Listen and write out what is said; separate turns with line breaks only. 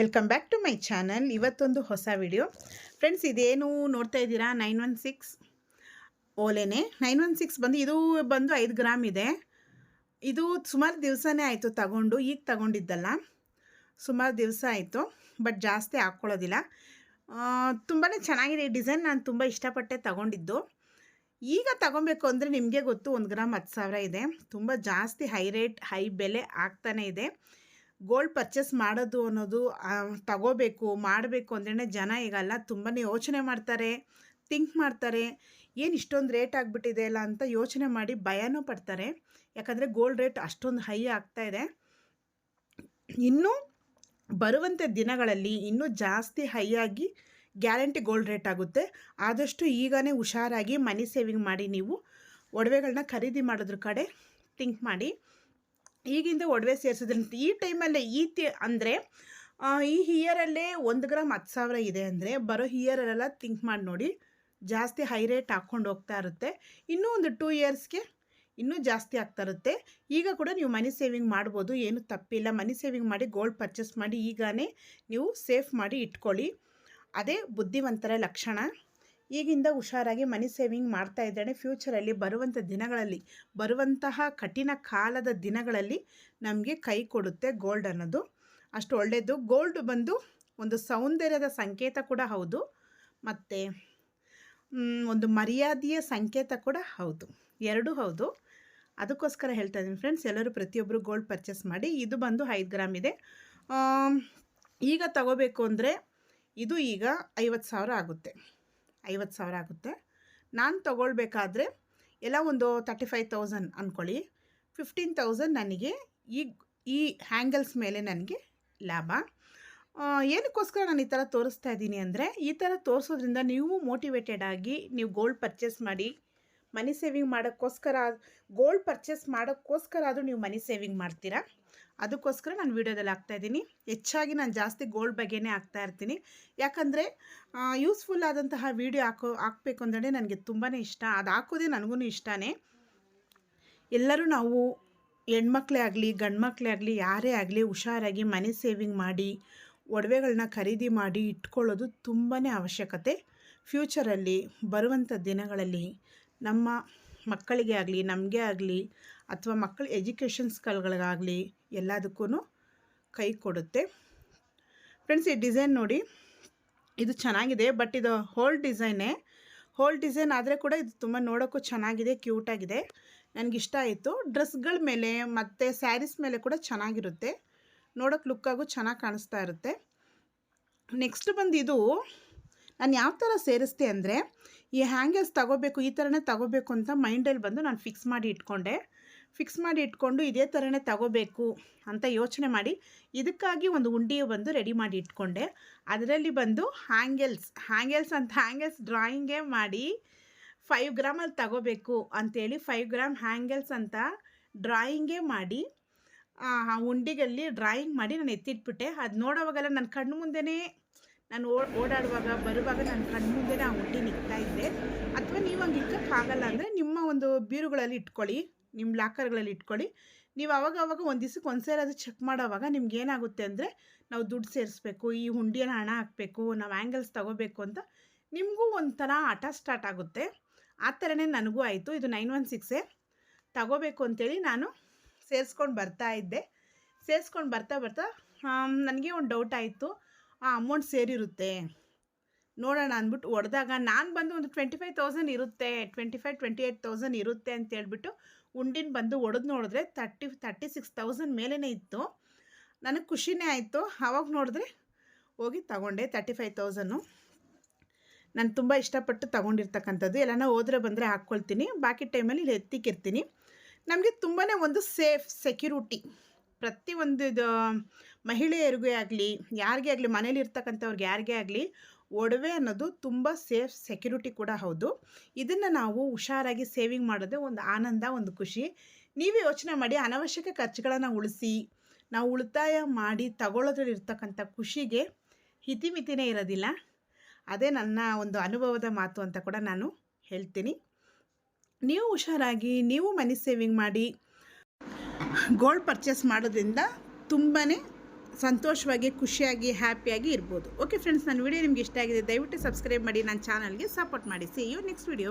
Welcome back to my channel ಇವತ್ತೊಂದು ಹೊಸ video friends ಇದೇನು ನೋಡ್ತಾ ಇದ್ದೀರಾ? ನೈನ್ ಒನ್ ಸಿಕ್ಸ್ ಓಲೆನೆ. ನೈನ್ ಒನ್ ಸಿಕ್ಸ್ ಬಂದು, ಇದು ಬಂದು ಐದು ಗ್ರಾಮ್ ಇದೆ. ಇದು ಸುಮಾರು ದಿವಸನೇ ಆಯಿತು ತಗೊಂಡು, ಈಗ ತಗೊಂಡಿದ್ದಲ್ಲ. ಸುಮಾರು ದಿವಸ ಆಯಿತು ಬಟ್ ಜಾಸ್ತಿ ಹಾಕ್ಕೊಳ್ಳೋದಿಲ್ಲ ತುಂಬಾ ಚೆನ್ನಾಗಿದೆ ಈ ಡಿಸೈನ್. ನಾನು ತುಂಬ ಇಷ್ಟಪಟ್ಟೆ ತಗೊಂಡಿದ್ದು. ಈಗ ತಗೊಬೇಕು ಅಂದರೆ ನಿಮಗೆ ಗೊತ್ತು, ಒಂದು ಗ್ರಾಮ್ ಹತ್ತು ಸಾವಿರ ಇದೆ. ತುಂಬ ಜಾಸ್ತಿ ಹೈ ರೇಟ್ ಹೈ ಬೆಲೆ ಆಗ್ತಾನೇ ಇದೆ. ಗೋಲ್ಡ್ ಪರ್ಚೇಸ್ ಮಾಡೋದು ಅನ್ನೋದು ತಗೋಬೇಕು, ಮಾಡಬೇಕು ಅಂದ್ರೆ ಜನ ಈಗಲ್ಲ ತುಂಬಾ ಯೋಚನೆ ಮಾಡ್ತಾರೆ ಥಿಂಕ್ ಮಾಡ್ತಾರೆ. ಏನು ಇಷ್ಟೊಂದು ರೇಟ್ ಆಗಿಬಿಟ್ಟಿದೆ ಅಲ್ಲ ಅಂತ ಯೋಚನೆ ಮಾಡಿ ಭಯನೂ ಪಡ್ತಾರೆ. ಯಾಕಂದರೆ ಗೋಲ್ಡ್ ರೇಟ್ ಅಷ್ಟೊಂದು ಹೈ ಆಗ್ತಾ ಇದೆ. ಇನ್ನೂ ಬರುವಂಥ ದಿನಗಳಲ್ಲಿ ಇನ್ನೂ ಜಾಸ್ತಿ ಹೈ ಆಗಿ ಗ್ಯಾರಂಟಿ ಗೋಲ್ಡ್ ರೇಟ್ ಆಗುತ್ತೆ. ಆದಷ್ಟು ಈಗಲೇ ಹುಷಾರಾಗಿ ಮನಿ ಸೇವಿಂಗ್ ಮಾಡಿ ನೀವು ಒಡವೆಗಳನ್ನ ಖರೀದಿ ಮಾಡೋದ್ರ ಕಡೆ ಥಿಂಕ್ ಮಾಡಿ. ಈಗಿಂದ ಒಡವೆ ಸೇರಿಸೋದ್ರಿಂದ ಈ ಟೈಮಲ್ಲೇ ಈ ತಿ, ಅಂದರೆ ಈ ಹಿಯರಲ್ಲೇ ಒಂದು ಗ್ರಾಮ್ ಹತ್ತು ಸಾವಿರ ಇದೆ ಅಂದರೆ, ಬರೋ ಹಿಯರಲ್ಲೆಲ್ಲ ಥಿಂಕ್ ಮಾಡಿ ನೋಡಿ. ಜಾಸ್ತಿ ಹೈ ರೇಟ್ ಹಾಕ್ಕೊಂಡು ಹೋಗ್ತಾ ಇರುತ್ತೆ. ಇನ್ನೂ ಒಂದು ಟೂ ಇಯರ್ಸ್ಗೆ ಇನ್ನೂ ಜಾಸ್ತಿ ಆಗ್ತಾ ಇರುತ್ತೆ. ಈಗ ಕೂಡ ನೀವು ಮನಿ ಸೇವಿಂಗ್ ಮಾಡ್ಬೋದು, ಏನು ತಪ್ಪಿಲ್ಲ. ಮನಿ ಸೇವಿಂಗ್ ಮಾಡಿ ಗೋಲ್ಡ್ ಪರ್ಚೇಸ್ ಮಾಡಿ ಈಗಲೇ ನೀವು ಸೇಫ್ ಮಾಡಿ ಇಟ್ಕೊಳ್ಳಿ. ಅದೇ ಬುದ್ಧಿವಂತರ ಲಕ್ಷಣ. ಈಗಿಂದ ಹುಷಾರಾಗಿ ಮನಿ ಸೇವಿಂಗ್ ಮಾಡ್ತಾ ಇದ್ದಾನೆ ಫ್ಯೂಚರಲ್ಲಿ ಬರುವಂಥ ದಿನಗಳಲ್ಲಿ, ಬರುವಂತಹ ಕಠಿಣ ಕಾಲದ ದಿನಗಳಲ್ಲಿ ನಮಗೆ ಕೈ ಕೊಡುತ್ತೆ ಗೋಲ್ಡ್ ಅನ್ನೋದು. ಅಷ್ಟು ಒಳ್ಳೆಯದು ಗೋಲ್ಡ್ ಬಂದು ಒಂದು ಸೌಂದರ್ಯದ ಸಂಕೇತ ಕೂಡ ಹೌದು. ಮತ್ತು ಒಂದು ಮರ್ಯಾದೆಯ ಸಂಕೇತ ಕೂಡ ಹೌದು. ಎರಡೂ ಹೌದು. ಅದಕ್ಕೋಸ್ಕರ ಹೇಳ್ತಾ ಇದ್ದೀನಿ ಫ್ರೆಂಡ್ಸ್ ಎಲ್ಲರೂ ಪ್ರತಿಯೊಬ್ಬರು ಗೋಲ್ಡ್ ಪರ್ಚೇಸ್ ಮಾಡಿ. ಇದು ಬಂದು ಐದು ಗ್ರಾಮ್ ಇದೆ. ಈಗ ತಗೋಬೇಕು ಅಂದರೆ ಇದು ಈಗ ಐವತ್ತು ಸಾವಿರ ಆಗುತ್ತೆ. ಐವತ್ತು ಸಾವಿರ ಆಗುತ್ತೆ. ನಾನು ತಗೊಳ್ಬೇಕಾದ್ರೆ ಎಲ್ಲ ಒಂದು ತರ್ಟಿ ಫೈವ್ ತೌಸಂಡ್ ಅಂದ್ಕೊಳ್ಳಿ ಫಿಫ್ಟೀನ್ ತೌಸಂಡ್ ನನಗೆ ಈ ಈ ಹ್ಯಾಂಗಲ್ಸ್ ಮೇಲೆ ನನಗೆ ಲಾಭ. ಏನಕ್ಕೋಸ್ಕರ ನಾನು ಈ ಥರ ತೋರಿಸ್ತಾ ಇದ್ದೀನಿ ಅಂದರೆ, ಈ ಥರ ತೋರಿಸೋದ್ರಿಂದ ನೀವು ಮೋಟಿವೇಟೆಡ್ ಆಗಿ ನೀವು ಗೋಲ್ಡ್ ಪರ್ಚೇಸ್ ಮಾಡಿ ಮನಿ ಸೇವಿಂಗ್ ಮಾಡೋಕ್ಕೋಸ್ಕರ ಗೋಲ್ಡ್ ಪರ್ಚೇಸ್ ಮಾಡೋಕ್ಕೋಸ್ಕರ ಆದರೂ ನೀವು ಮನಿ ಸೇವಿಂಗ್ ಮಾಡ್ತೀರಾ? ಅದಕ್ಕೋಸ್ಕರ ನಾನು ವೀಡಿಯೋದಲ್ಲಿ ಹಾಕ್ತಾ ಇದ್ದೀನಿ. ಹೆಚ್ಚಾಗಿ ನಾನು ಜಾಸ್ತಿ ಗೋಲ್ಡ್ ಬಗ್ಗೆನೇ ಹಾಕ್ತಾ ಇರ್ತೀನಿ. ಯಾಕಂದರೆ ಯೂಸ್ಫುಲ್ ಆದಂತಹ ವೀಡಿಯೋ ಹಾಕೋ, ಹಾಕಬೇಕು ಅಂದರೆ ನನಗೆ ತುಂಬಾ ಇಷ್ಟ. ಅದು ಹಾಕೋದೇ ನನಗೂ ಇಷ್ಟನೇ. ಎಲ್ಲರೂ ನಾವು ಹೆಣ್ಮಕ್ಳೇ ಆಗಲಿ, ಗಂಡ್ಮಕ್ಳೇ ಆಗಲಿ, ಯಾರೇ ಆಗಲಿ ಹುಷಾರಾಗಿ ಮನಿ ಸೇವಿಂಗ್ ಮಾಡಿ ಒಡವೆಗಳನ್ನ ಖರೀದಿ ಮಾಡಿ ಇಟ್ಕೊಳ್ಳೋದು ತುಂಬಾ ಅವಶ್ಯಕತೆ. ಫ್ಯೂಚರಲ್ಲಿ ಬರುವಂಥ ದಿನಗಳಲ್ಲಿ ನಮ್ಮ ಮಕ್ಕಳಿಗೆ ಆಗಲಿ, ನಮಗೆ ಆಗಲಿ ಅಥವಾ ಮಕ್ಕಳ ಎಜುಕೇಷನ್ಸ್ಗಳಿಗಾಗಲಿ ಎಲ್ಲದಕ್ಕೂ ಕೈ ಕೊಡುತ್ತೆ. ಫ್ರೆಂಡ್ಸ್ ಈ ಡಿಸೈನ್ ನೋಡಿ ಇದು ಚೆನ್ನಾಗಿದೆ ಬಟ್ ಇದು ಹೋಲ್ ಡಿಸೈನೇ ಹೋಲ್ ಡಿಸೈನ್ ಆದರೆ ಕೂಡ ಇದು ತುಂಬ ನೋಡೋಕ್ಕೂ ಚೆನ್ನಾಗಿದೆ ಕ್ಯೂಟಾಗಿದೆ ನನಗಿಷ್ಟ ಆಯಿತು. ಡ್ರೆಸ್ಗಳ ಮೇಲೆ ಮತ್ತು ಸ್ಯಾರೀಸ್ ಮೇಲೆ ಕೂಡ ಚೆನ್ನಾಗಿರುತ್ತೆ. ನೋಡೋಕ್ಕೆ ಲುಕ್ಕಾಗೂ ಚೆನ್ನಾಗಿ ಕಾಣಿಸ್ತಾ ಇರುತ್ತೆ. ನೆಕ್ಸ್ಟ್ ಬಂದು ಇದು, ನಾನು ಯಾವ ಥರ ಸೇರಿಸ್ತೆ ಅಂದರೆ, ಈ ಹ್ಯಾಂಗರ್ಸ್ ತಗೋಬೇಕು, ಈ ಥರನೇ ತಗೋಬೇಕು ಅಂತ ಮೈಂಡಲ್ಲಿ ಬಂದು ನಾನು ಫಿಕ್ಸ್ ಮಾಡಿ ಇಟ್ಕೊಂಡೆ. ಫಿಕ್ಸ್ ಮಾಡಿ ಇಟ್ಕೊಂಡು ಇದೇ ಥರನೇ ತಗೋಬೇಕು ಅಂತ ಯೋಚನೆ ಮಾಡಿ ಇದಕ್ಕಾಗಿ ಒಂದು ಉಂಡಿ ಬಂದು ರೆಡಿ ಮಾಡಿ ಇಟ್ಕೊಂಡೆ. ಅದರಲ್ಲಿ ಬಂದು ಹ್ಯಾಂಗಲ್ಸ್ ಹ್ಯಾಂಗಲ್ಸ್ ಅಂತ ಹ್ಯಾಂಗಲ್ಸ್ ಡ್ರಾಯಿಂಗೇ ಮಾಡಿ ಫೈವ್ ಗ್ರಾಮಲ್ಲಿ ತಗೋಬೇಕು ಅಂತೇಳಿ ಫೈವ್ ಗ್ರಾಮ್ ಹ್ಯಾಂಗಲ್ಸ್ ಅಂತ ಡ್ರಾಯಿಂಗೇ ಮಾಡಿ, ಆ ಉಂಡಿಗಲ್ಲಿ ಡ್ರಾಯಿಂಗ್ ಮಾಡಿ ನಾನು ಎತ್ತಿಟ್ಬಿಟ್ಟೆ. ಅದು ನೋಡೋವಾಗೆಲ್ಲ ನನ್ನ ಕಣ್ಣು ಮುಂದೆನೇ, ನಾನು ಓಡಾಡುವಾಗ, ಬರುವಾಗ ನನ್ನ ಕಣ್ಣು ಮುಂದೆನೇ ಆ ಉಂಡಿ ನಿಗ್ತಾ ಇದ್ದೆ ಅಥವಾ ನೀವು ಹಂಗೆ ಇಕ್ಕಕ್ಕಾಗಲ್ಲ ಅಂದರೆ ನಿಮ್ಮ ಒಂದು ಬೀರುಗಳಲ್ಲಿ ಇಟ್ಕೊಳ್ಳಿ. ನಿಮ್ಮ ಲಾಕರ್ಗಳಲ್ಲಿ ಇಟ್ಕೊಳ್ಳಿ. ನೀವು ಅವಾಗ ಅವಾಗ ಒಂದು ದಿವ್ಸಕ್ಕೆ ಒಂದು ಸೇರಿ ಚೆಕ್ ಮಾಡೋವಾಗ ನಿಮ್ಗೆ ಏನಾಗುತ್ತೆ ಅಂದರೆ ನಾವು ದುಡ್ಡು ಸೇರಿಸ್ಬೇಕು, ಈ ಹುಂಡಿಯನ್ನು ಹಣ ಹಾಕಬೇಕು, ನಾವು ಆ್ಯಂಗಲ್ಸ್ ತಗೋಬೇಕು ಅಂತ ನಿಮಗೂ ಒಂಥರ ಆಟ ಸ್ಟಾರ್ಟ್ ಆಗುತ್ತೆ. ಆ ಥರನೇ ನನಗೂ ಆಯಿತು. ಇದು ನೈನ್ ಒನ್ ಸಿಕ್ಸೇ ತಗೋಬೇಕು ಅಂತೇಳಿ ನಾನು ಸೇರಿಸ್ಕೊಂಡು ಬರ್ತಾ ಇದ್ದೆ. ಸೇರಿಸ್ಕೊಂಡು ಬರ್ತಾ ಬರ್ತಾ ನನಗೆ ಒಂದು ಡೌಟ್ ಆಯಿತು. ಆ ಅಮೌಂಟ್ ಸೇರಿರುತ್ತೆ. ನೋಡೋಣ ಅಂದ್ಬಿಟ್ಟು ಹೊಡೆದಾಗ ನಾನು ಬಂದು ಒಂದು ಟ್ವೆಂಟಿ ಫೈವ್ ತೌಸಂಡ್ ಇರುತ್ತೆ. Twenty five, twenty eight thousand ಇರುತ್ತೆ ಅಂತ ಹೇಳ್ಬಿಟ್ಟು ಉಂಡಿನ ಬಂದು ಒಡೆದು ನೋಡಿದ್ರೆ ತರ್ಟಿ ತರ್ಟಿ ಸಿಕ್ಸ್ ತೌಸಂಡ್ ಮೇಲೇ ಇತ್ತು. ನನಗೆ ಖುಷಿನೇ ಆಯಿತು. ಆವಾಗ ನೋಡಿದ್ರೆ ಹೋಗಿ ತಗೊಂಡೆ ತರ್ಟಿ ಫೈವ್ ತೌಸನ್ನು ನಾನು ತುಂಬ ಇಷ್ಟಪಟ್ಟು ತಗೊಂಡಿರ್ತಕ್ಕಂಥದ್ದು. ಎಲ್ಲನ ಹೋದ್ರೆ ಬಂದರೆ ಹಾಕ್ಕೊಳ್ತೀನಿ. ಬಾಕಿ ಟೈಮಲ್ಲಿ ಇಲ್ಲಿ ಎತ್ತಿಕ್ಕಿರ್ತೀನಿ. ನಮಗೆ ತುಂಬಾ ಒಂದು ಸೇಫ್, ಸೆಕ್ಯೂರಿಟಿ. ಪ್ರತಿಯೊಂದು ಮಹಿಳೆಯರಿಗೂ ಆಗಲಿ, ಯಾರಿಗೇ ಆಗಲಿ, ಮನೇಲಿ ಇರ್ತಕ್ಕಂಥವ್ರಿಗೆ ಯಾರಿಗೇ ಆಗಲಿ ಒಡವೆ ಅನ್ನೋದು ತುಂಬ ಸೇಫ್ ಸೆಕ್ಯೂರಿಟಿ ಕೂಡ ಹೌದು. ಇದನ್ನು ನಾವು ಹುಷಾರಾಗಿ ಸೇವಿಂಗ್ ಮಾಡೋದೇ ಒಂದು ಆನಂದ, ಒಂದು ಖುಷಿ. ನೀವು ಯೋಚನೆ ಮಾಡಿ ಅನವಶ್ಯಕ ಖರ್ಚುಗಳನ್ನು ಉಳಿಸಿ, ನಾವು ಉಳಿತಾಯ ಮಾಡಿ ತಗೊಳ್ಳೋದ್ರಲ್ಲಿ ಇರ್ತಕ್ಕಂಥ ಖುಷಿಗೆ ಹಿತಿಮಿತಿನೇ ಇರೋದಿಲ್ಲ. ಅದೇ ನನ್ನ ಒಂದು ಅನುಭವದ ಮಾತು ಅಂತ ಕೂಡ ನಾನು ಹೇಳ್ತೀನಿ. ನೀವು ಹುಷಾರಾಗಿ, ನೀವು ಮನಿ ಸೇವಿಂಗ್ ಮಾಡಿ ಗೋಲ್ಡ್ ಪರ್ಚೇಸ್ ಮಾಡೋದ್ರಿಂದ ತುಂಬಾ ಸಂತೋಷವಾಗಿ, ಖುಷಿಯಾಗಿ, ಹ್ಯಾಪಿಯಾಗಿ ಇರ್ಬೋದು. ಓಕೆ ಫ್ರೆಂಡ್ಸ್ ನನ್ನ ವಿಡಿಯೋ ನಿಮ್ಗೆ ಇಷ್ಟ ಆಗಿದೆ, ದಯವಿಟ್ಟು ಸಬ್ಸ್ಕ್ರೈಬ್ ಮಾಡಿ, ನನ್ನ ಚಾನಲ್ಗೆ ಸಪೋರ್ಟ್ ಮಾಡಿ. C you next video